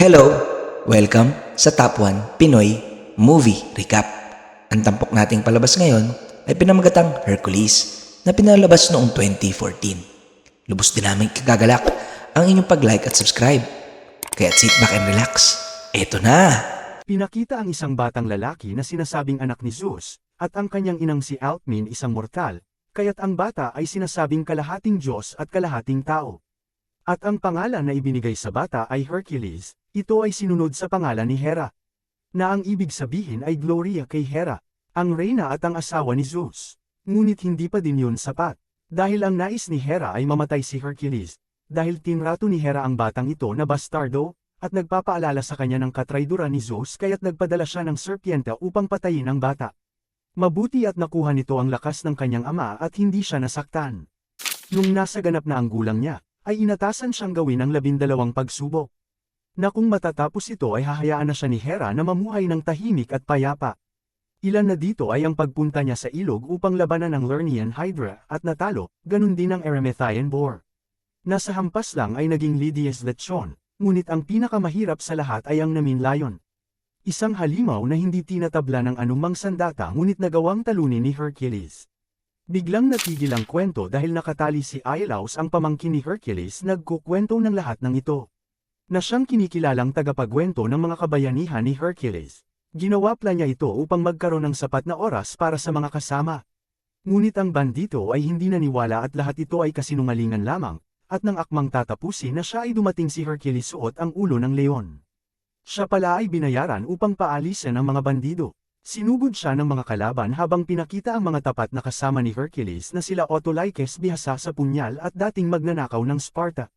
Hello! Welcome sa Top 1 Pinoy Movie Recap. Ang tampok nating palabas ngayon ay pinamagatang Hercules na pinalabas noong 2014. Lubos din namin kagagalak ang inyong pag-like at subscribe. Kaya sit back and relax. Eto na! Pinakita ang isang batang lalaki na sinasabing anak ni Zeus, at ang kanyang inang si Altmin isang mortal, kaya't ang bata ay sinasabing kalahating Diyos at kalahating tao. At ang pangalan na ibinigay sa bata ay Hercules, ito ay sinunod sa pangalan ni Hera. Na ang ibig sabihin ay Gloria kay Hera, ang reyna at ang asawa ni Zeus. Ngunit hindi pa din yun sapat, dahil ang nais ni Hera ay mamatay si Hercules, dahil tinrato ni Hera ang batang ito na bastardo, at nagpapaalala sa kanya ng katrayduran ni Zeus kaya't nagpadala siya ng serpiente upang patayin ang bata. Mabuti at nakuha nito ang lakas ng kanyang ama at hindi siya nasaktan. Nung nasa ganap na ang gulang niya, ay inatasan siyang gawin ang labindalawang pagsubok. Na kung matatapos ito ay hahayaan na siya ni Hera na mamuhay ng tahimik at payapa. Ilan na dito ay ang pagpunta niya sa ilog upang labanan ang Lernian Hydra at natalo, ganun din ang Eremethian Boar. Nasa hampas lang ay naging Lydias Lechon, ngunit ang pinakamahirap sa lahat ay ang Namin Lion. Isang halimaw na hindi tinatabla ng anumang sandata ngunit nagawang talunin ni Hercules. Biglang natigil ang kwento dahil nakatali si Ailaus ang pamangkin ni Hercules nagkukwento ng lahat ng ito. Na siyang kinikilalang tagapagkwento ng mga kabayanihan ni Hercules. Ginawa pla niya ito upang magkaroon ng sapat na oras para sa mga kasama. Ngunit ang bandito ay hindi naniwala at lahat ito ay kasinungalingan lamang, at nang akmang tatapusin na siya ay dumating si Hercules suot ang ulo ng leon. Siya pala ay binayaran upang paalisin ang mga bandido. Sinugod siya ng mga kalaban habang pinakita ang mga tapat na kasama ni Hercules na sila Autolycus bihasa sa punyal at dating magnanakaw ng Sparta.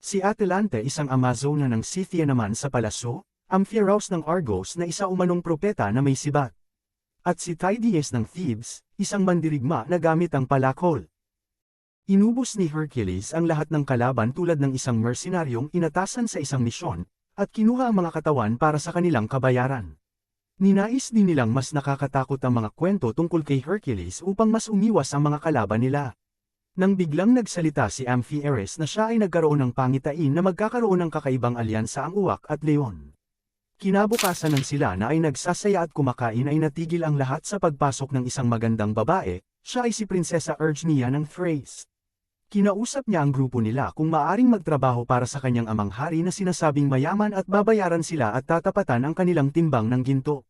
Si Atalante isang Amazona ng Scythia naman sa palaso, Amphiaraus ng Argos na isa umanong propeta na may sibat. At si Tydeus ng Thebes, isang mandirigma na gamit ang palakol. Inubos ni Hercules ang lahat ng kalaban tulad ng isang mercenaryong inatasan sa isang misyon, at kinuha ang mga katawan para sa kanilang kabayaran. Ninais din nilang mas nakakatakot ang mga kwento tungkol kay Hercules upang mas umiwas ang mga kalaban nila. Nang biglang nagsalita si Amphiaraus na siya ay nagkaroon ng pangitain na magkakaroon ng kakaibang alyansa ang uwak at leon. Kinabukasan ng sila na ay nagsasaya at kumakain ay natigil ang lahat sa pagpasok ng isang magandang babae, siya ay si Prinsesa Ergnia ng Thrace. Kinausap niya ang grupo nila kung maaring magtrabaho para sa kanyang amang hari na sinasabing mayaman at babayaran sila at tatapatan ang kanilang timbang ng ginto.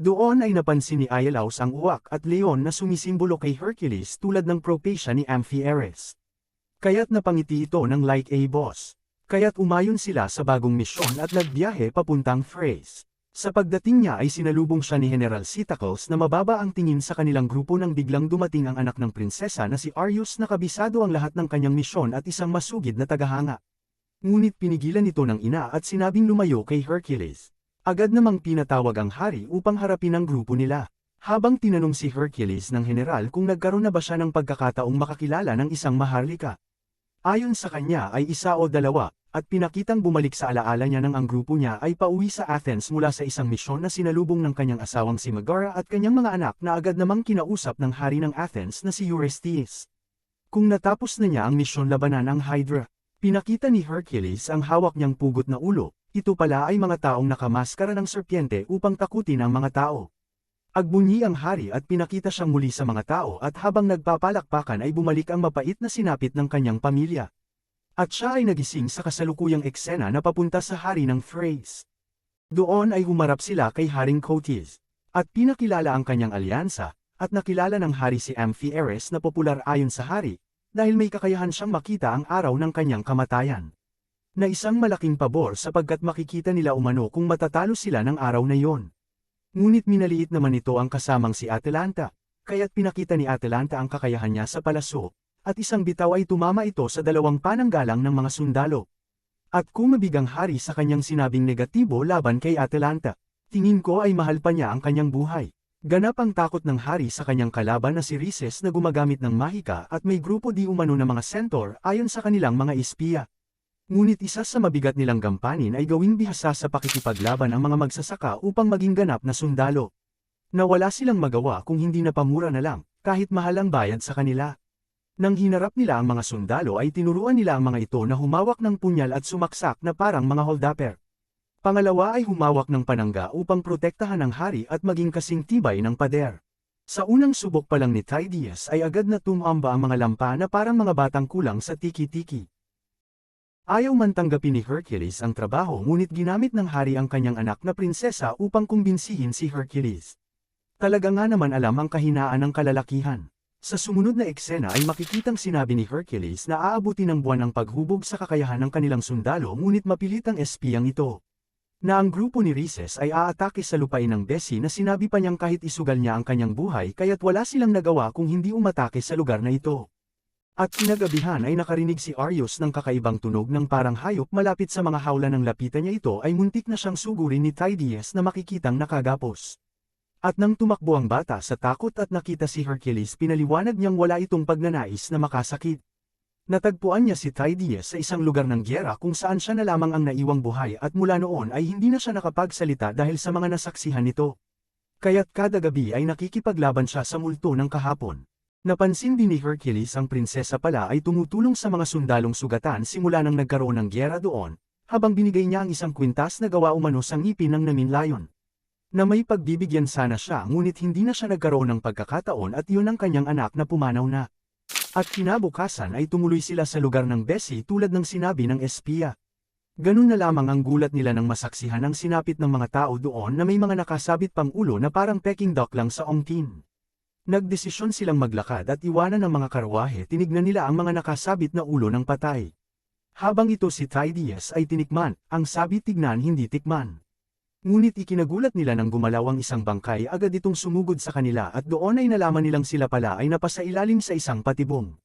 Doon ay napansin ni Ailaus ang uwak at leon na sumisimbolo kay Hercules tulad ng propecia ni Amphiaraus. Kaya't napangiti ito ng like a boss. Kaya't umayon sila sa bagong misyon at nagbiyahe papuntang Thrace. Sa pagdating niya ay sinalubong siya ni General Sitacles na mababa ang tingin sa kanilang grupo nang biglang dumating ang anak ng prinsesa na si Arius na kabisado ang lahat ng kanyang misyon at isang masugid na tagahanga. Ngunit pinigilan ito ng ina at sinabing lumayo kay Hercules. Agad namang pinatawag ang hari upang harapin ang grupo nila. Habang tinanong si Hercules ng general kung nagkaroon na ba siya ng pagkakataong makakilala ng isang maharlika. Ayon sa kanya ay isa o dalawa, at pinakitang bumalik sa alaala niya nang ang grupo niya ay pauwi sa Athens mula sa isang misyon na sinalubong ng kanyang asawang si Megara at kanyang mga anak na agad namang kinausap ng hari ng Athens na si Eurystheus. Kung natapos na niya ang misyon labanan ang Hydra, pinakita ni Hercules ang hawak niyang pugot na ulo, ito pala ay mga taong nakamaskara ng serpiente upang takutin ang mga tao. Agbunyi ang hari at pinakita siyang muli sa mga tao at habang nagpapalakpakan ay bumalik ang mapait na sinapit ng kanyang pamilya. At siya ay nagising sa kasalukuyang eksena na papunta sa hari ng Thrace. Doon ay humarap sila kay Haring Cotis, at pinakilala ang kanyang alyansa, at nakilala ng hari si Amphiaraus na popular ayon sa hari, dahil may kakayahan siyang makita ang araw ng kanyang kamatayan. Na isang malaking pabor sapagkat makikita nila umano kung matatalo sila ng araw na iyon. Ngunit minaliit naman ito ang kasamang si Atalanta, kaya't pinakita ni Atalanta ang kakayahan niya sa palaso, at isang bitaw ay tumama ito sa dalawang pananggalang ng mga sundalo. At kung mabigang hari sa kanyang sinabing negatibo laban kay Atalanta, tingin ko ay mahal pa niya ang kanyang buhay. Ganap ang takot ng hari sa kanyang kalaban na si Rhesus na gumagamit ng mahika at may grupo di umano ng mga centaur ayon sa kanilang mga espiya. Ngunit isa sa mabigat nilang gampanin ay gawing bihasa sa pakikipaglaban ang mga magsasaka upang maging ganap na sundalo. Nawala silang magawa kung hindi na pamura na lang, kahit mahal ang bayad sa kanila. Nang hinarap nila ang mga sundalo ay tinuruan nila ang mga ito na humawak ng punyal at sumaksak na parang mga holdapper. Pangalawa ay humawak ng panangga upang protektahan ang hari at maging kasing tibay ng pader. Sa unang subok pa lang ni Tydeus ay agad na tumamba ang mga lampa na parang mga batang kulang sa tiki-tiki. Ayaw man tanggapin ni Hercules ang trabaho ngunit ginamit ng hari ang kanyang anak na prinsesa upang kumbinsihin si Hercules. Talaga nga naman alam ang kahinaan ng kalalakihan. Sa sumunod na eksena ay makikitang sinabi ni Hercules na aabuti ng buwan ang paghubog sa kakayahan ng kanilang sundalo ngunit mapilit ang espiyang ito. Na ang grupo ni Rhesus ay aatake sa lupain ng Bessie na sinabi pa niyang kahit isugal niya ang kanyang buhay kaya't wala silang nagawa kung hindi umatake sa lugar na ito. At kinagabihan ay nakarinig si Arius ng kakaibang tunog ng parang hayop malapit sa mga hawla ng lapitan niya ito ay muntik na siyang sugurin ni Tydeus na makikitang nakagapos. At nang tumakbo ang bata sa takot at nakita si Hercules pinaliwanag niyang wala itong pagnanais na makasakit. Natagpuan niya si Tydeus sa isang lugar ng gyera kung saan siya na lamang ang naiwang buhay at mula noon ay hindi na siya nakapagsalita dahil sa mga nasaksihan nito. Kaya't kada gabi ay nakikipaglaban siya sa multo ng kahapon. Napansin din ni Hercules ang prinsesa pala ay tumutulong sa mga sundalong sugatan simula nang nagkaroon ng gyera doon, habang binigay niya ang isang kwintas na gawa umano sa ngipin ng naminlayon. Na may pagbibigyan sana siya ngunit hindi na siya nagkaroon ng pagkakataon at yun ang kanyang anak na pumanaw na. At kinabukasan ay tumuloy sila sa lugar ng Bessie tulad ng sinabi ng espiya. Ganun na lamang ang gulat nila nang masaksihan ang sinapit ng mga tao doon na may mga nakasabit pang ulo na parang peking duck lang sa ongtin. Nagdesisyon silang maglakad at iwanan ng mga karwahe tinignan nila ang mga nakasabit na ulo ng patay. Habang ito si Tydeus ay tinikman, ang sabi tignan hindi tikman. Ngunit ikinagulat nila nang gumalaw ang isang bangkay agad itong sumugod sa kanila at doon ay nalaman nilang sila pala ay napasailalim sa isang patibong.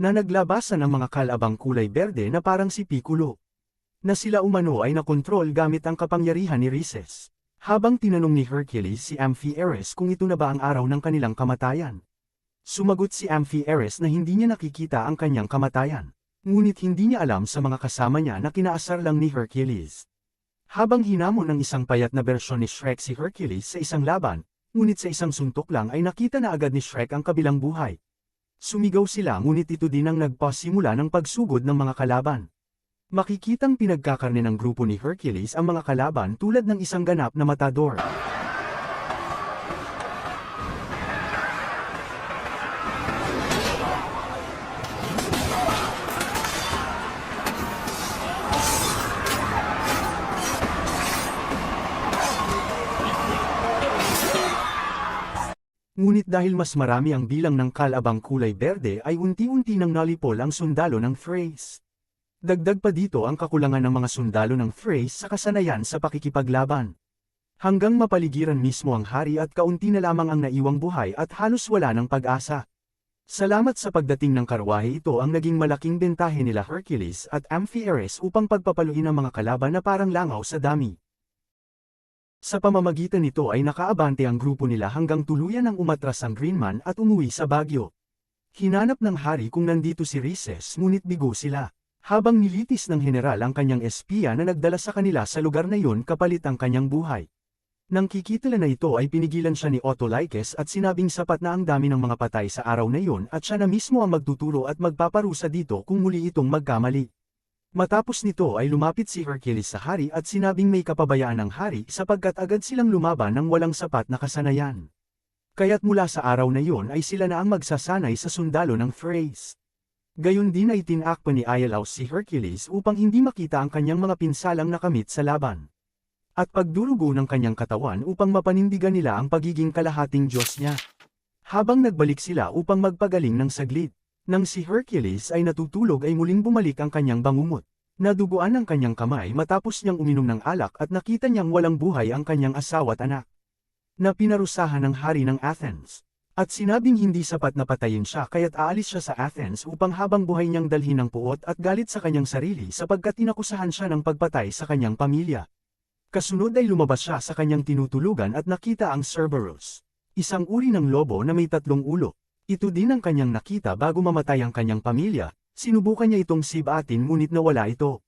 Na naglabasan ang mga kalabang kulay berde na parang si Piccolo. Na sila umano ay nakontrol gamit ang kapangyarihan ni Rhesus. Habang tinanong ni Hercules si Amphiares kung ito na ba ang araw ng kanilang kamatayan. Sumagot si Amphiares na hindi niya nakikita ang kanyang kamatayan. Ngunit hindi niya alam sa mga kasama niya na kinaasar lang ni Hercules. Habang hinamon ng isang payat na bersyon ni Shrek si Hercules sa isang laban, ngunit sa isang suntok lang ay nakita na agad ni Shrek ang kabilang buhay. Sumigaw sila ngunit ito din ang nagpasimula ng pagsugod ng mga kalaban. Makikitang pinagkakarne ng grupo ni Hercules ang mga kalaban tulad ng isang ganap na matador. Ngunit dahil mas marami ang bilang ng kalabang kulay berde ay unti-unti nang nalipol ang sundalo ng Thrace. Dagdag pa dito ang kakulangan ng mga sundalo ng Thrace sa kasanayan sa pakikipaglaban. Hanggang mapaligiran mismo ang hari at kaunti na lamang ang naiwang buhay at halos wala ng pag-asa. Salamat sa pagdating ng karwahe ito ang naging malaking bentahe nila Hercules at Amphiares upang pagpapaluin ang mga kalaban na parang langaw sa dami. Sa pamamagitan nito ay nakaabante ang grupo nila hanggang tuluyan ng umatras ang Greenman at umuwi sa Baguio. Hinanap ng hari kung nandito si Rhesus ngunit bigo sila. Habang nilitis ng general ang kanyang espiya na nagdala sa kanila sa lugar na iyon kapalit ang kanyang buhay. Nang kikitala na ito ay pinigilan siya ni Otto Likes at sinabing sapat na ang dami ng mga patay sa araw na iyon at siya na mismo ang magtuturo at magpaparusa dito kung muli itong magkamali. Matapos nito ay lumapit si Hercules sa hari at sinabing may kapabayaan ng hari sapagkat agad silang lumaban ng walang sapat na kasanayan. Kaya't mula sa araw na iyon ay sila na ang magsasanay sa sundalo ng Thrace. Gayon din ay tinakpa ni Iolaus si Hercules upang hindi makita ang kanyang mga pinsalang nakamit sa laban. At pagdurugo ng kanyang katawan upang mapanindigan nila ang pagiging kalahating Diyos niya. Habang nagbalik sila upang magpagaling ng saglit. Nang si Hercules ay natutulog ay muling bumalik ang kanyang bangungot. Naduguan ang kanyang kamay matapos niyang uminom ng alak at nakita niyang walang buhay ang kanyang asawa at anak. Na pinarusahan ng hari ng Athens. At sinabing hindi sapat na patayin siya kaya't aalis siya sa Athens upang habang buhay niyang dalhin ng puot at galit sa kanyang sarili sapagkat inakusahan siya ng pagpatay sa kanyang pamilya. Kasunod ay lumabas siya sa kanyang tinutulugan at nakita ang Cerberus. Isang uri ng lobo na may tatlong ulo. Ito din ang kanyang nakita bago mamatay ang kanyang pamilya, sinubukan niya itong sibatin ngunit nawala ito.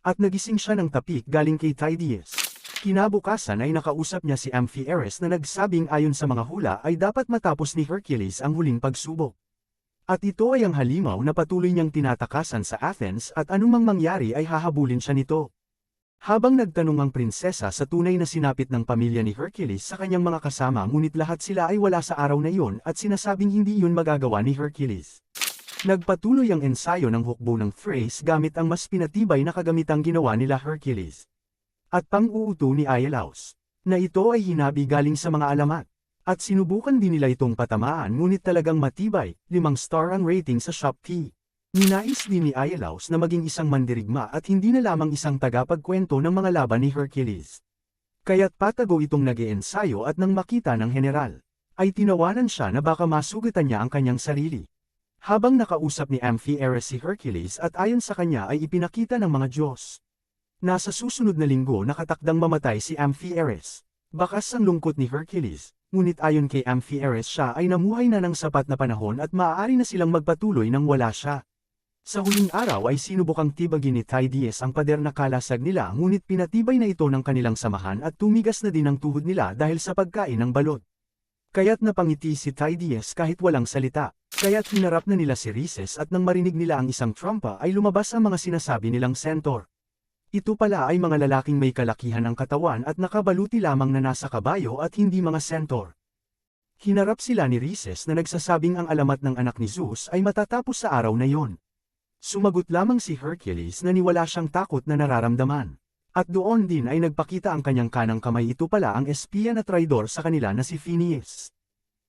At nagising siya ng tapik galing kay Tydeus. Kinabukasan ay nakausap niya si Amphiares na nagsabing ayon sa mga hula ay dapat matapos ni Hercules ang huling pagsubok. At ito ay ang halimaw na patuloy niyang tinatakasan sa Athens at anumang mangyari ay hahabulin siya nito. Habang nagtanong ang prinsesa sa tunay na sinapit ng pamilya ni Hercules sa kanyang mga kasama ngunit lahat sila ay wala sa araw na iyon at sinasabing hindi iyon magagawa ni Hercules. Nagpatuloy ang ensayo ng hukbo ng phrase gamit ang mas pinatibay na kagamitang ginawa nila Hercules. At pang-uuto ni Iolaus, na ito ay hinabi galing sa mga alamat. At sinubukan din nila itong patamaan ngunit talagang matibay, limang star ang rating sa Shopee. Ninais din ni Iolaus na maging isang mandirigma at hindi na lamang isang tagapagkwento ng mga laban ni Hercules. Kaya't patago itong nag-iensayo at nang makita ng general, ay tinawanan siya na baka masugatan niya ang kanyang sarili. Habang nakausap ni Amphiaraus si Hercules at ayon sa kanya ay ipinakita ng mga Diyos. Nasa susunod na linggo nakatakdang mamatay si Amphiaraus. Bakas ang lungkot ni Hercules, ngunit ayon kay Amphiaraus siya ay namuhay na ng sapat na panahon at maaari na silang magpatuloy nang wala siya. Sa huling araw ay sinubukang tibagin ni Tydeus ang pader na kalasag nila ngunit pinatibay na ito ng kanilang samahan at tumigas na din ang tuhod nila dahil sa pagkain ng balot. Kaya't napangiti si Tydeus kahit walang salita, kaya't hinarap na nila si Rhesus at nang marinig nila ang isang trompa ay lumabas ang mga sinasabi nilang centaur. Ito pala ay mga lalaking may kalakihan ng katawan at nakabaluti lamang na nasa kabayo at hindi mga centaur. Hinarap sila ni Rhesus na nagsasabing ang alamat ng anak ni Zeus ay matatapos sa araw na yon. Sumagot lamang si Hercules na niwala siyang takot na nararamdaman. At doon din ay nagpakita ang kanyang kanang kamay ito pala ang espiya na traidor sa kanila na si Phineas.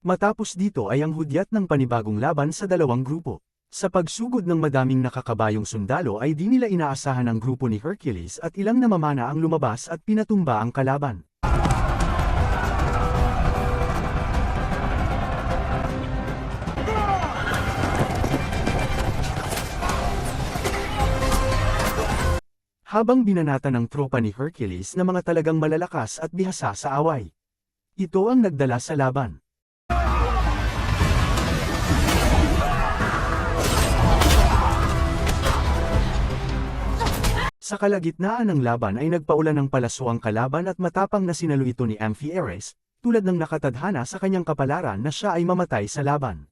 Matapos dito ay ang hudyat ng panibagong laban sa dalawang grupo. Sa pagsugod ng madaming nakakabayong sundalo ay di nila inaasahan ang grupo ni Hercules at ilang namamana ang lumabas at pinatumba ang kalaban. Habang binanata ng tropa ni Hercules na mga talagang malalakas at bihasa sa away. Ito ang nagdala sa laban. Sa kalagitnaan ng laban ay nagpaulan ng palaso ang kalaban at matapang na sinalo ito ni Amphiaraus, tulad ng nakatadhana sa kanyang kapalaran na siya ay mamatay sa laban.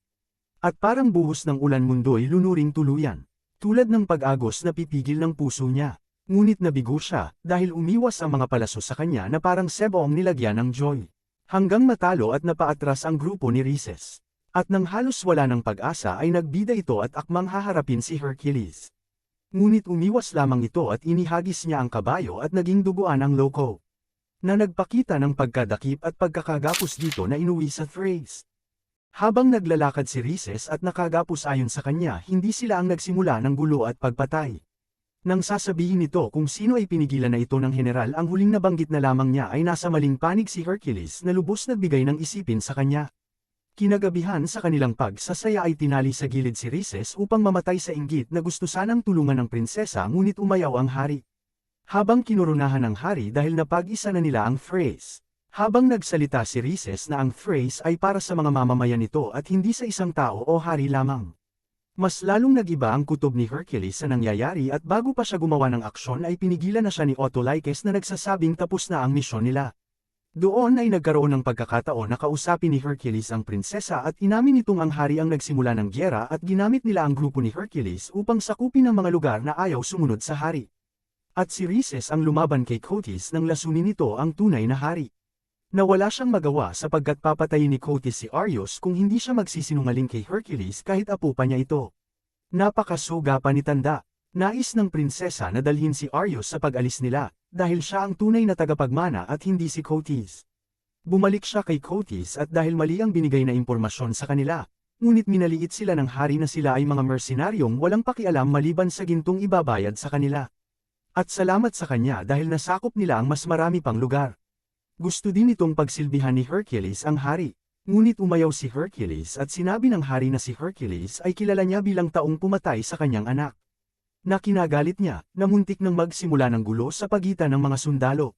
At parang buhos ng ulan mundo'y lunuring tuluyan, tulad ng pag-agos na pipigil ng puso niya. Ngunit nabigo siya, dahil umiwas ang mga palaso sa kanya na parang sebong nilagyan ng joy. Hanggang matalo at napaatras ang grupo ni Rhesus. At nang halos wala ng pag-asa ay nagbida ito at akmang haharapin si Hercules. Ngunit umiwas lamang ito at inihagis niya ang kabayo at naging duguan ang loko. Na nagpakita ng pagkadakip at pagkakagapos dito na inuwi sa Thrace. Habang naglalakad si Rhesus at nakagapos ayon sa kanya hindi sila ang nagsimula ng gulo at pagpatay. Nang sasabihin nito kung sino ay pinigilan na ito ng general ang huling nabanggit na lamang niya ay nasa maling panig si Hercules na lubos nagbigay ng isipin sa kanya. Kinagabihan sa kanilang pagsasaya ay tinali sa gilid si Rhesus upang mamatay sa inggit na gusto sanang tulungan ng prinsesa ngunit umayaw ang hari. Habang kinurunahan ng hari dahil napag-isa na nila ang phrase. Habang nagsalita si Rhesus na ang phrase ay para sa mga mamamayan nito at hindi sa isang tao o hari lamang. Mas lalong nagiba ang kutob ni Hercules sa nangyayari at bago pa siya gumawa ng aksyon ay pinigilan na siya ni Autolycus na nagsasabing tapos na ang misyon nila. Doon ay nagkaroon ng pagkakataon na kausapin ni Hercules ang prinsesa at inamin nitong ang hari ang nagsimula ng gyera at ginamit nila ang grupo ni Hercules upang sakupin ang mga lugar na ayaw sumunod sa hari. At si Rhesus ang lumaban kay Cotys nang lasunin nito ang tunay na hari. Nawala siyang magawa sapagkat papatayin ni Cotys si Arius kung hindi siya magsisinungaling kay Hercules kahit apo pa niya ito. Napakasuga pa ni Tanda. Nais ng prinsesa na dalhin si Arius sa pag-alis nila, dahil siya ang tunay na tagapagmana at hindi si Cotys. Bumalik siya kay Cotys at dahil mali ang binigay na impormasyon sa kanila, ngunit minaliit sila ng hari na sila ay mga mercenaryong walang pakialam maliban sa gintong ibabayad sa kanila. At salamat sa kanya dahil nasakop nila ang mas marami pang lugar. Gusto din itong pagsilbihan ni Hercules ang hari. Ngunit umayaw si Hercules at sinabi ng hari na si Hercules ay kilala niya bilang taong pumatay sa kanyang anak. Na kinagalit niya, na muntik nang magsimula ng gulo sa pagitan ng mga sundalo.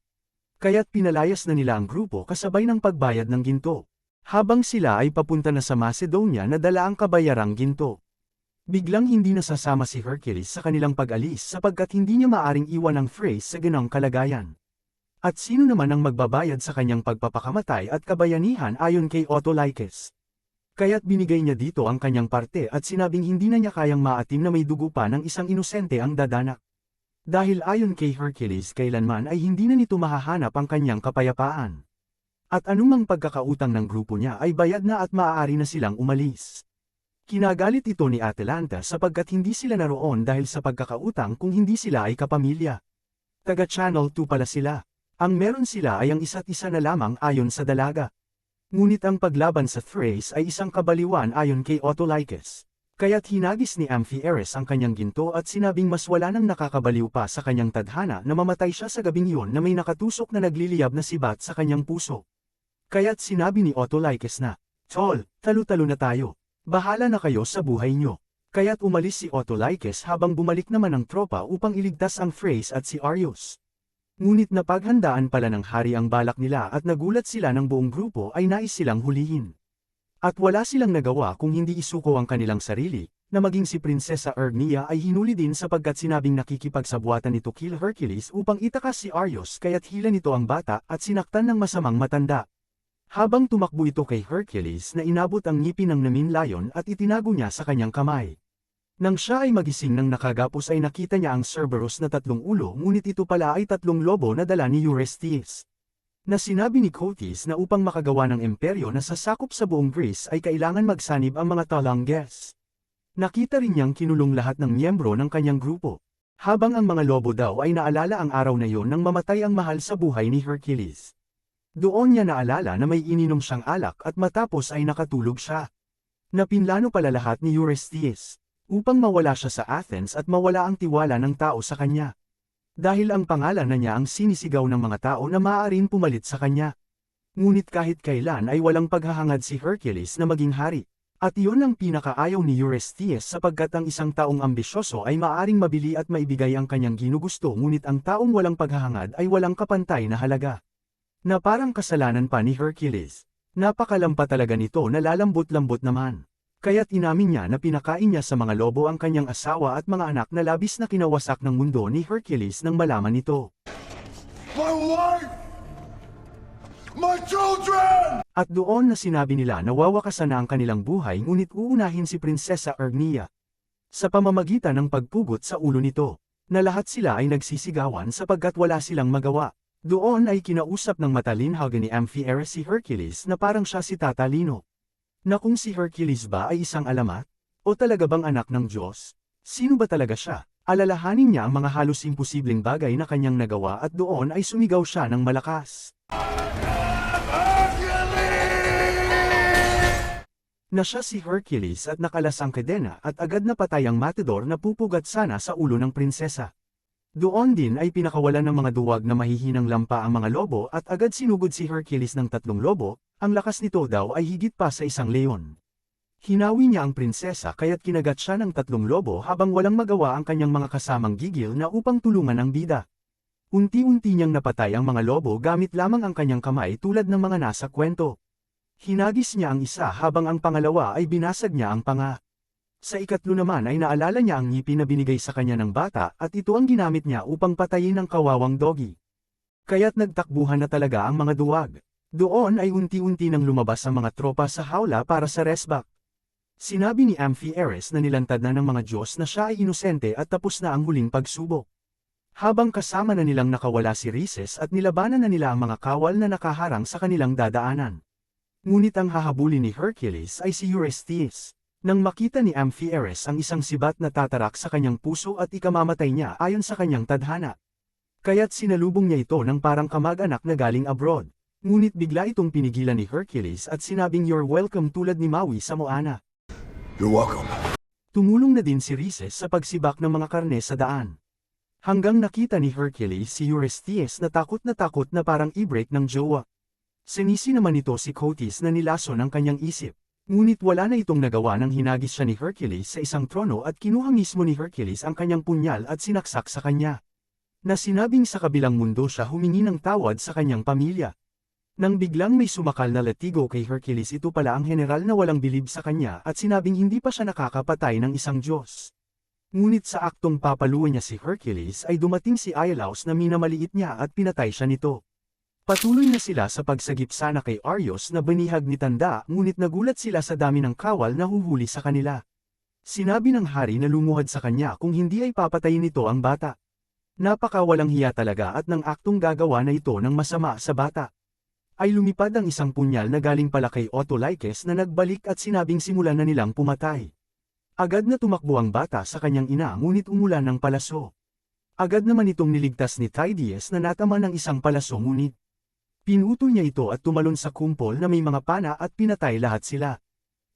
Kaya't pinalayas na nila ang grupo kasabay ng pagbayad ng ginto. Habang sila ay papunta na sa Macedonia na dala ang kabayarang ginto. Biglang hindi nasasama si Hercules sa kanilang pag-alis sapagkat hindi niya maaring iwan ang phrase sa ganong kalagayan. At sino naman ang magbabayad sa kanyang pagpapakamatay at kabayanihan ayon kay Autolycus? Kaya't binigay niya dito ang kanyang parte at sinabing hindi na niya kayang maatim na may dugo pa ng isang inosente ang dadanak. Dahil ayon kay Hercules kailanman ay hindi na nito mahahanap ang kanyang kapayapaan. At anumang pagkakautang ng grupo niya ay bayad na at maaari na silang umalis. Kinagalit ito ni Atalanta sapagkat hindi sila naroon dahil sa pagkakautang kung hindi sila ay kapamilya. Taga Channel 2 pala sila. Ang meron sila ay ang isa't isa na lamang ayon sa dalaga. Ngunit ang paglaban sa Thrace ay isang kabaliwan ayon kay Autolycus. Kaya't hinagis ni Amphiares ang kanyang ginto at sinabing mas wala nang nakakabaliw pa sa kanyang tadhana na mamatay siya sa gabing iyon na may nakatusok na nagliliyab na sibat sa kanyang puso. Kaya't sinabi ni Autolycus na, Tol, talo-talo na tayo. Bahala na kayo sa buhay nyo. Kaya't umalis si Autolycus habang bumalik naman ang tropa upang iligtas ang Phrase at si Arius. Ngunit napaghandaan pala ng hari ang balak nila at nagulat sila ng buong grupo ay nais silang hulihin. At wala silang nagawa kung hindi isuko ang kanilang sarili, na maging si Prinsesa Ernia ay hinuli din sapagkat sinabing nakikipagsabuatan nito kil Hercules upang itakas si Arius kaya't hila nito ang bata at sinaktan ng masamang matanda. Habang tumakbo ito kay Hercules na inabot ang ngipin ng namin layon at itinago niya sa kanyang kamay. Nang siya ay magising ng nakagapos ay nakita niya ang Cerberus na tatlong ulo ngunit ito pala ay tatlong lobo na dala ni Eurystheus. Na sinabi ni Cotys na upang makagawa ng imperyo na sasakop sa buong Greece ay kailangan magsanib ang mga Talangges. Nakita rin niyang kinulong lahat ng miyembro ng kanyang grupo. Habang ang mga lobo daw ay naalala ang araw na iyon nang mamatay ang mahal sa buhay ni Hercules. Doon niya naalala na may ininom siyang alak at matapos ay nakatulog siya. Napinlano pala lahat ni Eurystheus, upang mawala siya sa Athens at mawala ang tiwala ng tao sa kanya. Dahil ang pangalan na niya ang sinisigaw ng mga tao na maaaring pumalit sa kanya. Ngunit kahit kailan ay walang paghahangad si Hercules na maging hari. At iyon ang pinakaayaw ni Eurystheus sapagkat ang isang taong ambisyoso ay maaaring mabili at maibigay ang kanyang ginugusto ngunit ang taong walang paghahangad ay walang kapantay na halaga na parang kasalanan pa ni Hercules. Napakalampa talaga nito na lalambot-lambot naman. Kaya't inamin niya na pinakain niya sa mga lobo ang kanyang asawa at mga anak na labis na kinawasak ng mundo ni Hercules nang malaman nito. My wife! My children! At doon na sinabi nila na wawakasan na ang kanilang buhay ngunit uunahin si Prinsesa Ernia. Sa pamamagitan ng pagpugot sa ulo nito, na lahat sila ay nagsisigawan sapagkat wala silang magawa. Doon ay kinausap ng matalinhaga ni Amphiaraus si Hercules na parang siya si Tatalino. Na kung si Hercules ba ay isang alamat? O talaga bang anak ng Diyos? Sino ba talaga siya? Alalahanin niya ang mga halos imposibleng bagay na kanyang nagawa at doon ay sumigaw siya ng malakas. Na siya si Hercules at nakalas ang kadena at agad na patay ang matador na pupugat sana sa ulo ng prinsesa. Doon din ay pinakawalan ng mga duwag na mahihinang lampa ang mga lobo at agad sinugod si Hercules ng tatlong lobo, ang lakas nito daw ay higit pa sa isang leon. Hinawi niya ang prinsesa kaya't kinagat siya ng tatlong lobo habang walang magawa ang kanyang mga kasamang gigil na upang tulungan ang bida. Unti-unti niyang napatay ang mga lobo gamit lamang ang kanyang kamay tulad ng mga nasa kwento. Hinagis niya ang isa habang ang pangalawa ay binasag niya ang panga. Sa ikatlo naman ay naalala niya ang ngipin na binigay sa kanya ng bata at ito ang ginamit niya upang patayin ang kawawang doggy. Kaya't nagtakbuhan na talaga ang mga duwag. Doon ay unti-unti nang lumabas ang mga tropa sa hawla para sa resback. Sinabi ni Amphiaraus na nilantad na ng mga Diyos na siya ay inosente at tapos na ang huling pagsubok. Habang kasama na nilang nakawala si Rhesus at nilabanan na nila ang mga kawal na nakaharang sa kanilang dadaanan. Ngunit ang hahabulin ni Hercules ay si Eurystheus. Nang makita ni Amphiaraus ang isang sibat na tatarak sa kanyang puso at ikamamatay niya ayon sa kanyang tadhana. Kaya't sinalubong niya ito ng parang kamag-anak na galing abroad. Ngunit bigla itong pinigilan ni Hercules at sinabing you're welcome tulad ni Maui sa Moana. You're welcome. Tumulong na din si Rhesus sa pagsibak ng mga karne sa daan. Hanggang nakita ni Hercules si Eurystheus na takot na takot na parang i-break ng jowa. Sinisi naman ito si Cotys na nilaso ng kanyang isip. Ngunit wala na itong nagawa nang hinagis siya ni Hercules sa isang trono at kinuha mismo ni Hercules ang kanyang punyal at sinaksak sa kanya. Na sinabing sa kabilang mundo siya humingi ng tawad sa kanyang pamilya. Nang biglang may sumakal na latigo kay Hercules ito pala ang general na walang bilib sa kanya at sinabing hindi pa siya nakakapatay ng isang Diyos. Ngunit sa aktong papaluan niya si Hercules ay dumating si Iolaus na minamaliit niya at pinatay siya nito. Patuloy na sila sa pagsagip sana kay Arios na banihag ni Tanda ngunit nagulat sila sa dami ng kawal na huhuli sa kanila. Sinabi ng hari na lumuhad sa kanya kung hindi ay papatayin nito ang bata. Napaka walang hiya talaga at nang aktong gagawa na ito ng masama sa bata. Ay lumipad ang isang punyal na galing pala kay Otto Likes na nagbalik at sinabing simulan na nilang pumatay. Agad na tumakbo ang bata sa kanyang ina ngunit umulan ng palaso. Agad naman itong niligtas ni Tydius na natama ng isang palaso ngunit. Pinutol niya ito at tumalon sa kumpol na may mga pana at pinatay lahat sila.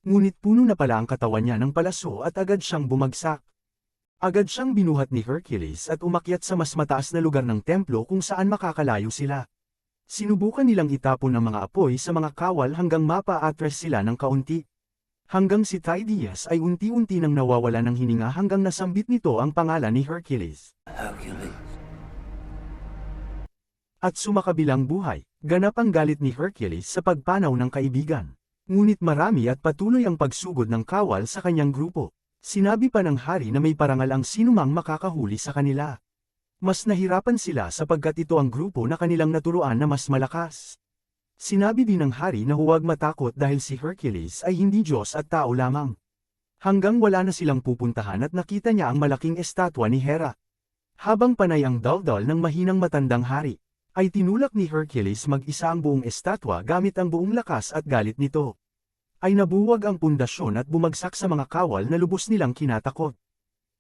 Ngunit puno na pala ang katawan niya ng palaso at agad siyang bumagsak. Agad siyang binuhat ni Hercules at umakyat sa mas mataas na lugar ng templo kung saan makakalayo sila. Sinubukan nilang itapon ang mga apoy sa mga kawal hanggang mapa-atres sila ng kaunti. Hanggang si Tydius ay unti-unti nang nawawala ng hininga hanggang nasambit nito ang pangalan ni Hercules. Hercules. At sumakabilang buhay, ganap ang galit ni Hercules sa pagpanaw ng kaibigan. Ngunit marami at patuloy ang pagsugod ng kawal sa kanyang grupo. Sinabi pa ng hari na may parangal ang sinumang makakahuli sa kanila. Mas nahirapan sila sapagkat ito ang grupo na kanilang naturuan na mas malakas. Sinabi din ng hari na huwag matakot dahil si Hercules ay hindi Diyos at tao lamang. Hanggang wala na silang pupuntahan at nakita niya ang malaking estatwa ni Hera. Habang panay ang daldal ng mahinang matandang hari, ay tinulak ni Hercules mag-isa ang buong estatwa gamit ang buong lakas at galit nito. Ay nabuwag ang pundasyon at bumagsak sa mga kawal na lubos nilang kinatakot.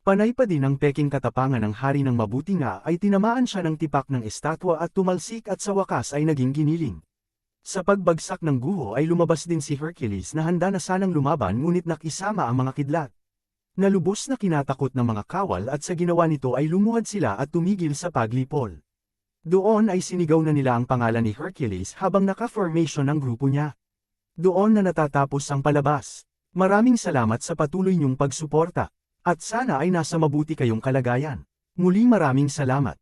Panay pa din ang peking katapangan ng hari ng mabuti nga ay tinamaan siya ng tipak ng estatwa at tumalsik at sa wakas ay naging giniling. Sa pagbagsak ng guho ay lumabas din si Hercules na handa na sanang lumaban ngunit nakisama ang mga kidlat. Nalubos na kinatakot ng mga kawal at sa ginawa nito ay lumuhad sila at tumigil sa paglipol. Doon ay sinigaw na nila ang pangalan ni Hercules habang naka-formation ang grupo niya. Doon na natatapos ang palabas. Maraming salamat sa patuloy niyong pagsuporta. At sana ay nasa mabuti kayong kalagayan. Muli maraming salamat.